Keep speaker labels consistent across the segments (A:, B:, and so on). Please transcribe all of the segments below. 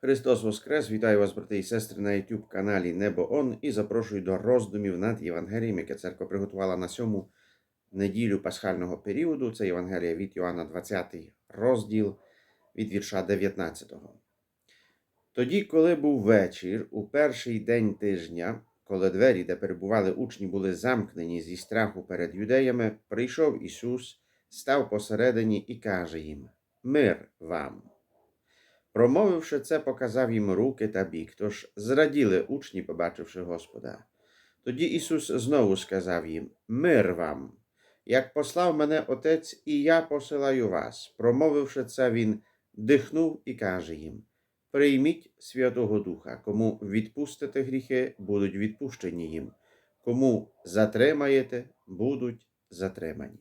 A: Христос Воскрес! Вітаю вас, брати і сестри, на youtube каналі Небо Он і запрошую до роздумів над Євангелієм, яке церква приготувала на сьому неділю пасхального періоду. Це Євангелія від Йоанна 20 розділ від вірша 19. Тоді, коли був вечір, у перший день тижня, коли двері, де перебували учні, були замкнені зі страху перед юдеями, прийшов Ісус, став посередині і каже їм: Мир вам! Промовивши це, показав їм руки та бік, тож зраділи учні, побачивши Господа. Тоді Ісус знову сказав їм: Мир вам! Як послав мене Отець, і я посилаю вас. Промовивши це, Він дихнув і каже їм: Прийміть Святого Духа, кому відпустите гріхи, будуть відпущені їм, кому затримаєте, будуть затримані.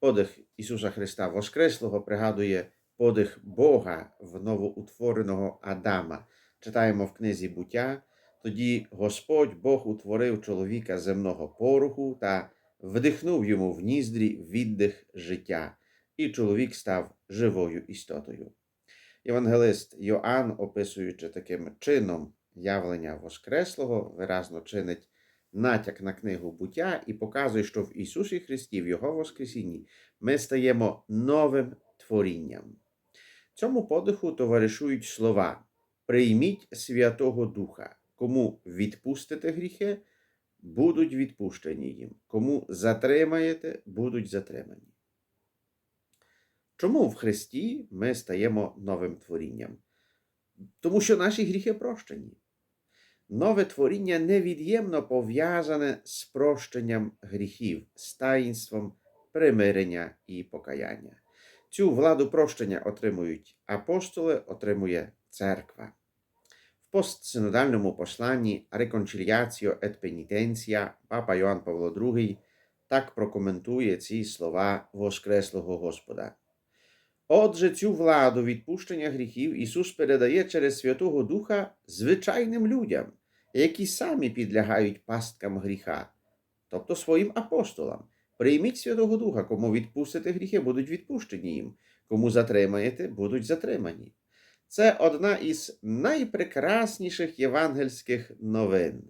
A: Подих Ісуса Христа Воскреслого пригадує подих Бога в новоутвореного Адама. Читаємо в книзі буття. Тоді Господь Бог утворив чоловіка земного пороху та вдихнув йому в ніздрі віддих життя, і чоловік став живою істотою. Євангелист Йоанн, описуючи таким чином явлення Воскреслого, виразно чинить натяк на книгу буття і показує, що в Ісусі Христі, в Його Воскресінні, ми стаємо новим творінням. Цьому подиху товаришують слова: Прийміть Святого Духа, кому відпустите гріхи, будуть відпущені їм, кому затримаєте, будуть затримані. Чому в Христі ми стаємо новим творінням? Тому що наші гріхи прощені. Нове творіння невід'ємно пов'язане з прощенням гріхів, з таїнством примирення і покаяння. Цю владу прощення отримують апостоли, отримує церква. В постсинодальному посланні Reconciliatio et Penitentia папа Йоанн Павло II так прокоментує ці слова Воскреслого Господа. Отже, цю владу відпущення гріхів Ісус передає через Святого Духа звичайним людям, які самі підлягають пасткам гріха, тобто своїм апостолам. Прийміть Святого Духа, кому відпустите гріхи, будуть відпущені їм, кому затримаєте, будуть затримані. Це одна із найпрекрасніших євангельських новин.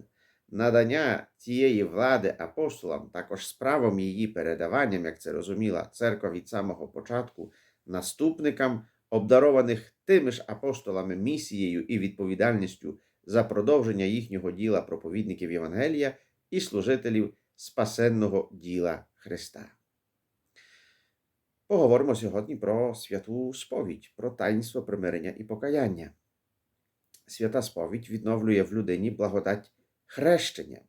A: Надання цієї влади апостолам, також справом її передаванням, як це розуміла церква від самого початку, наступникам, обдарованих тими ж апостолами місією і відповідальністю за продовження їхнього діла проповідників Євангелія і служителів спасенного діла Христа. Поговоримо сьогодні про святу сповідь, про таїнство примирення і покаяння. Свята сповідь відновлює в людині благодать хрещення.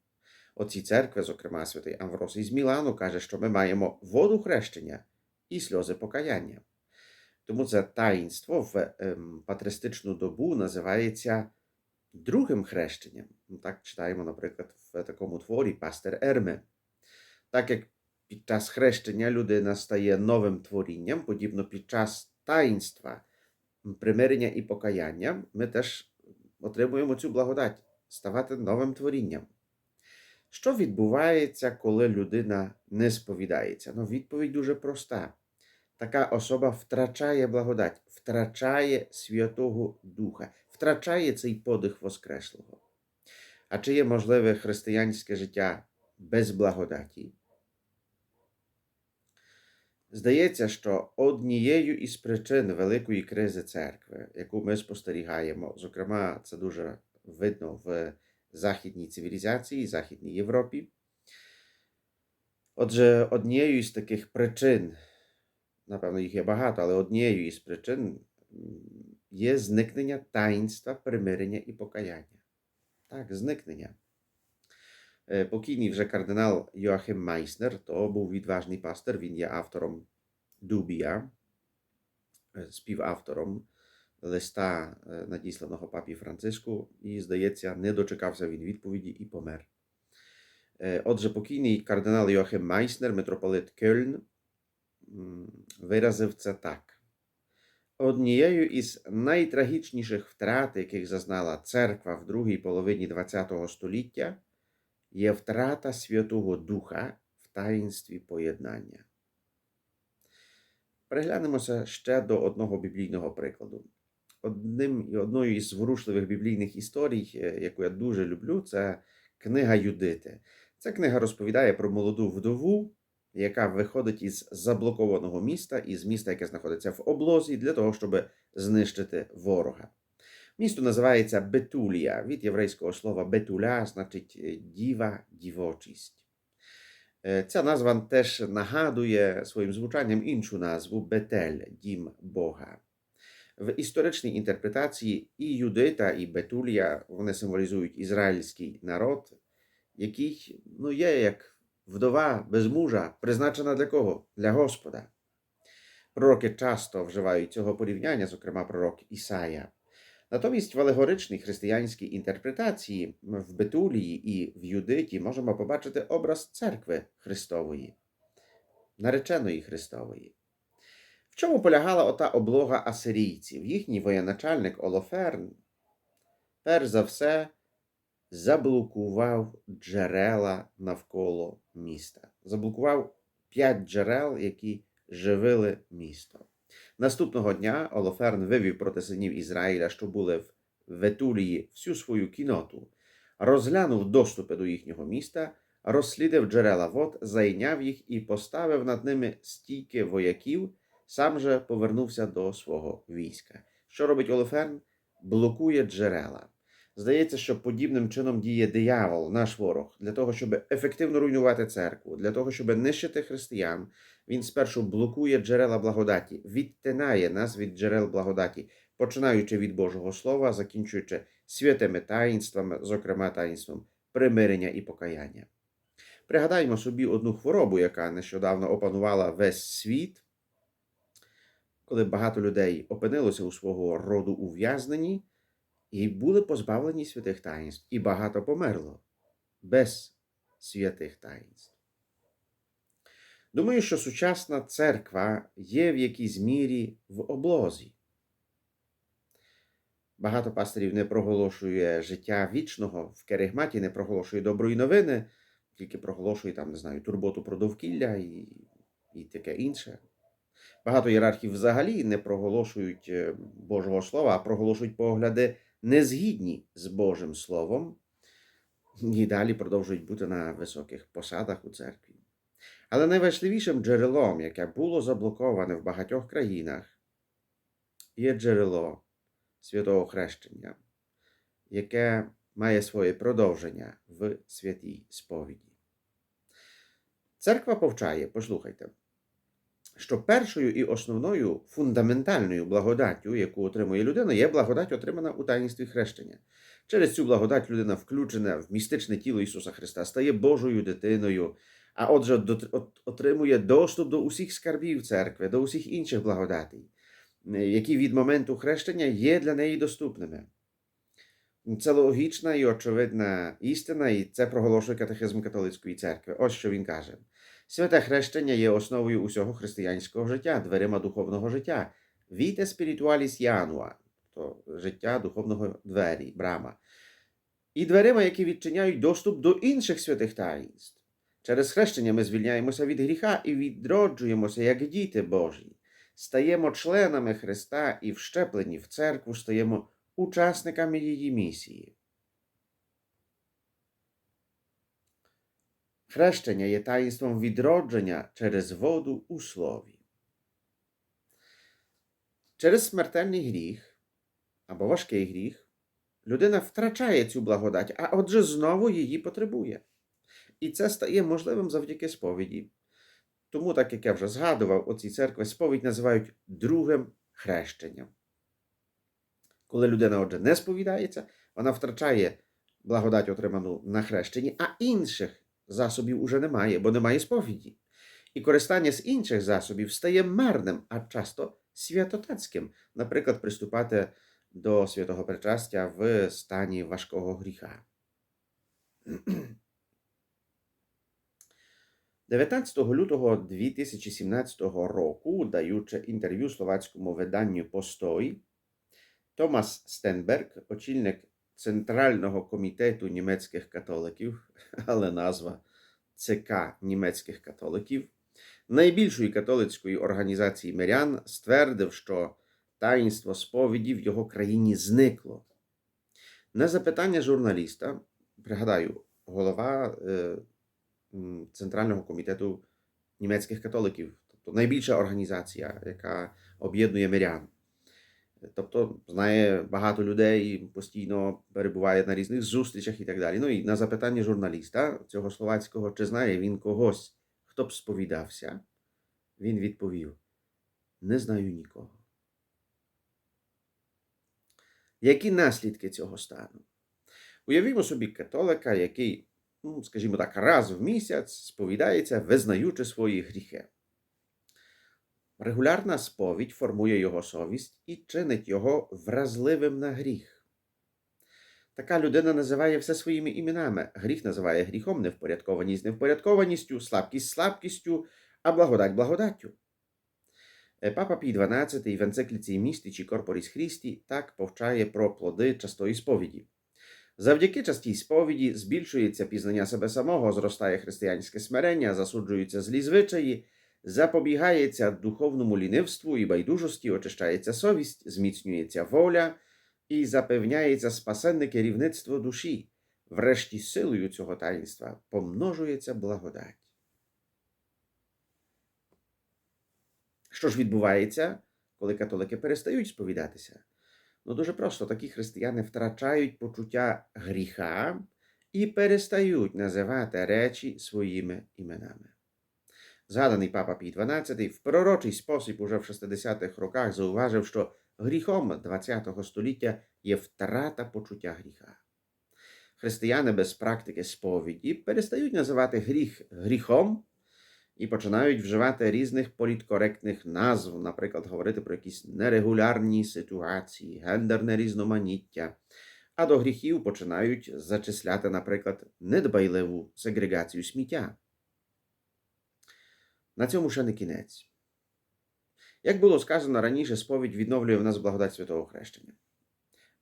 A: Оці церкви, зокрема святий Амвросій з Мілану, каже, що ми маємо воду хрещення і сльози покаяння. Тому це таїнство в патристичну добу називається другим хрещенням. Так читаємо, наприклад, в такому творі Пастер Ерме. Так як під час хрещення людина стає новим творінням, подібно під час таїнства примирення і покаяння, ми теж отримуємо цю благодать ставати новим творінням. Що відбувається, коли людина не сповідається? Ну, відповідь дуже проста. Така особа втрачає благодать, втрачає Святого Духа, втрачає цей подих Воскреслого. А чи є можливе християнське життя без благодаті? Здається, що однією із причин великої кризи церкви, яку ми спостерігаємо, зокрема, це дуже видно в західній цивілізації, Західній Європі. Отже, однією із таких причин, напевно, їх є багато, але однією із причин є зникнення таїнства, примирення і покаяння. Так, зникнення. Покійний вже кардинал Йоахим Майснер, то був відважний пастор, він є автором Дубія, співавтором листа, надісланого папі Франциску, і, здається, не дочекався він відповіді і помер. Отже, покійний кардинал Йоахим Майснер, митрополит Кельн, виразив це так. Однією із найтрагічніших втрат, яких зазнала церква в другій половині ХХ століття, є втрата Святого Духа в таїнстві поєднання. Приглянемося ще до одного біблійного прикладу. одним і одною із зворушливих біблійних історій, е, яку я дуже люблю, це книга Юдити. Ця книга розповідає про молоду вдову, яка виходить із заблокованого міста, із міста, яке знаходиться в облозі, для того, щоб знищити ворога. Місто називається Бетулія. Від єврейського слова Бетуля значить е, діва, дівочість. Е, Ця назва теж нагадує своїм звучанням іншу назву Бетель, дім Бога. В історичній інтерпретації і Юдита, і Бетулія вони символізують ізраїльський народ, який ну, є як вдова без мужа, призначена для кого? Для Господа. Пророки часто вживають цього порівняння, зокрема пророк Ісая. Натомість в алегоричній християнській інтерпретації в Бетулії і в Юдиті можемо побачити образ церкви Христової, нареченої Христової. В чому полягала ота облога асирійців? Їхній воєначальник Олоферн, перш за все, заблокував джерела навколо міста. Заблокував п'ять джерел, які живили місто. Наступного дня Олоферн вивів проти синів Ізраїля, що були в Ветулії, всю свою кіноту, розглянув доступи до їхнього міста, розслідив джерела вод, зайняв їх і поставив над ними стійки вояків, сам же повернувся до свого війська. Що робить Олоферн? Блокує джерела. Здається, що подібним чином діє диявол, наш ворог, для того, щоб ефективно руйнувати церкву, для того, щоб нищити християн. Він спершу блокує джерела благодаті, відтинає нас від джерел благодаті, починаючи від Божого Слова, закінчуючи святими таїнствами, зокрема таїнством примирення і покаяння. Пригадаємо собі одну хворобу, яка нещодавно опанувала весь світ, коли багато людей опинилося у свого роду ув'язненні і були позбавлені святих таїнств, і багато померло без святих таїнств. Думаю, що сучасна церква є в якійсь мірі в облозі. Багато пастирів не проголошує життя вічного, в керигматі не проголошує доброї новини, тільки проголошує там, не знаю, турботу про довкілля і, і таке інше. Багато ієрархів взагалі не проголошують е, Божого Слова, а проголошують погляди незгідні з Божим Словом, і далі продовжують бути на високих посадах у церкві. Але найважливішим джерелом, яке було заблоковане в багатьох країнах, є джерело святого хрещення, яке має своє продовження в святій сповіді. Церква повчає, послухайте, що першою і основною фундаментальною благодаттю, яку отримує людина, є благодать, отримана у таїнстві хрещення. Через цю благодать людина включена в містичне тіло Ісуса Христа, стає Божою дитиною, а отже, отримує доступ до усіх скарбів церкви, до усіх інших благодатей, які від моменту хрещення є для неї доступними. Це логічна і очевидна істина, і це проголошує катехизм католицької церкви. Ось що він каже. Святе хрещення є основою усього християнського життя, дверима духовного життя. Vite spiritualis janua, то життя духовного двері, брама. І дверима, які відчиняють доступ до інших святих таїнств. Через хрещення ми звільняємося від гріха і відроджуємося як діти Божі, стаємо членами Христа і вщеплені в церкву, стаємо учасниками її місії. Хрещення є таїнством відродження через воду у слові. Через смертельний гріх або важкий гріх людина втрачає цю благодать, а отже знову її потребує. І це стає можливим завдяки сповіді. Тому, так як я вже згадував, оці церкви сповідь називають другим хрещенням. Коли людина, отже, не сповідається, вона втрачає благодать, отриману на хрещенні, а інших засобів уже немає, бо немає сповіді. І користання з інших засобів стає марним, а часто святотацьким, наприклад, приступати до святого причастя в стані важкого гріха. 19 лютого 2017 року, даючи інтерв'ю словацькому виданню Постой, Томас Стенберг, очільник Центрального комітету німецьких католиків, але назва ЦК німецьких католиків, найбільшої католицької організації мирян, ствердив, що таїнство сповіді в його країні зникло. На запитання журналіста, пригадаю, голова е, Центрального комітету німецьких католиків, тобто найбільша організація, яка об'єднує мирян. Тобто знає багато людей, постійно перебуває на різних зустрічах і так далі. Ну і на запитання журналіста цього словацького, чи знає він когось, хто б сповідався, він відповів: Не знаю нікого. Які наслідки цього стану? Уявімо собі католика, який, ну, скажімо так, раз в місяць сповідається, визнаючи свої гріхи. Регулярна сповідь формує його совість і чинить його вразливим на гріх. Така людина називає все своїми іменами. Гріх називає гріхом, невпорядкованість невпорядкованістю, слабкість слабкістю, а благодать благодаттю. Е, Папа Пій XII в енцикліці Містичі Корпоріс Хрісті так повчає про плоди частої сповіді. Завдяки частій сповіді збільшується пізнання себе самого, зростає християнське смирення, засуджуються злі звичаї, запобігається духовному лінивству і байдужості, очищається совість, зміцнюється воля і запевняється спасенне керівництво душі. Врешті силою цього таїнства помножується благодать. Що ж відбувається, коли католики перестають сповідатися? Ну, дуже просто такі християни втрачають почуття гріха і перестають називати речі своїми іменами. Згаданий папа Пій XII в пророчий спосіб уже в 60-х роках зауважив, що гріхом ХХ століття є втрата почуття гріха. Християни без практики сповіді перестають називати гріх гріхом і починають вживати різних політкоректних назв, наприклад, говорити про якісь нерегулярні ситуації, гендерне різноманіття, а до гріхів починають зачисляти, наприклад, недбайливу сегрегацію сміття. На цьому ще не кінець. Як було сказано раніше, сповідь відновлює в нас благодать святого хрещення,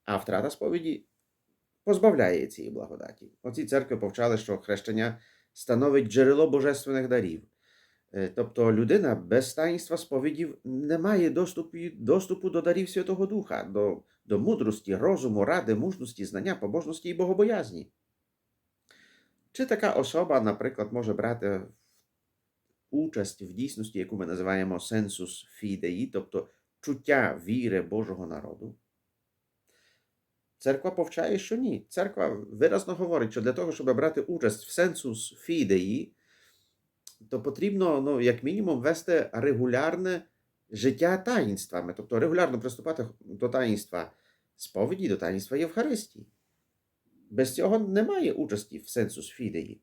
A: а втрата сповіді позбавляє цієї благодаті. Оці церкви повчали, що хрещення становить джерело божественних дарів. Е, Тобто людина без таїнства сповідів не має доступу, доступу до дарів Святого Духа, до, до мудрості, розуму, ради, мужності, знання, побожності і богобоязні. Чи така особа, наприклад, може брати участь в дійсності, яку ми називаємо сенсус фідеї, тобто чуття віри Божого народу? Церква повчає, що ні. Церква виразно говорить, що для того, щоб брати участь в сенсус фідеї, то потрібно, ну, як мінімум, вести регулярне життя таїнствами, тобто регулярно приступати до таїнства сповіді, до таїнства Євхаристії. Без цього немає участі в сенсус фідеї.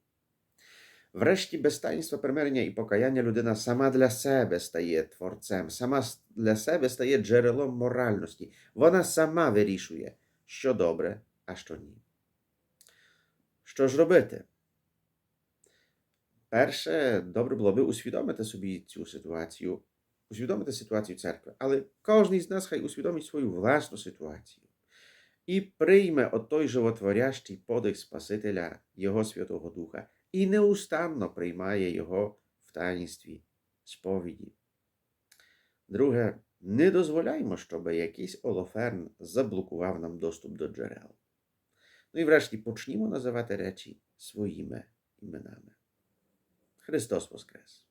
A: Врешті, без таїнства примирення і покаяння людина сама для себе стає творцем, сама для себе стає джерелом моральності. Вона сама вирішує, що добре, а що ні. Що ж робити? Перше, добре було би усвідомити собі цю ситуацію, усвідомити ситуацію церкви, але кожен з нас хай усвідомить свою власну ситуацію і прийме от той животворящий подих Спасителя, Його Святого Духа, і неустанно приймає Його в таїнстві сповіді. Друге, не дозволяймо, щоб якийсь олоферн заблокував нам доступ до джерел. Ну і врешті почнімо називати речі своїми іменами. Христос Воскрес!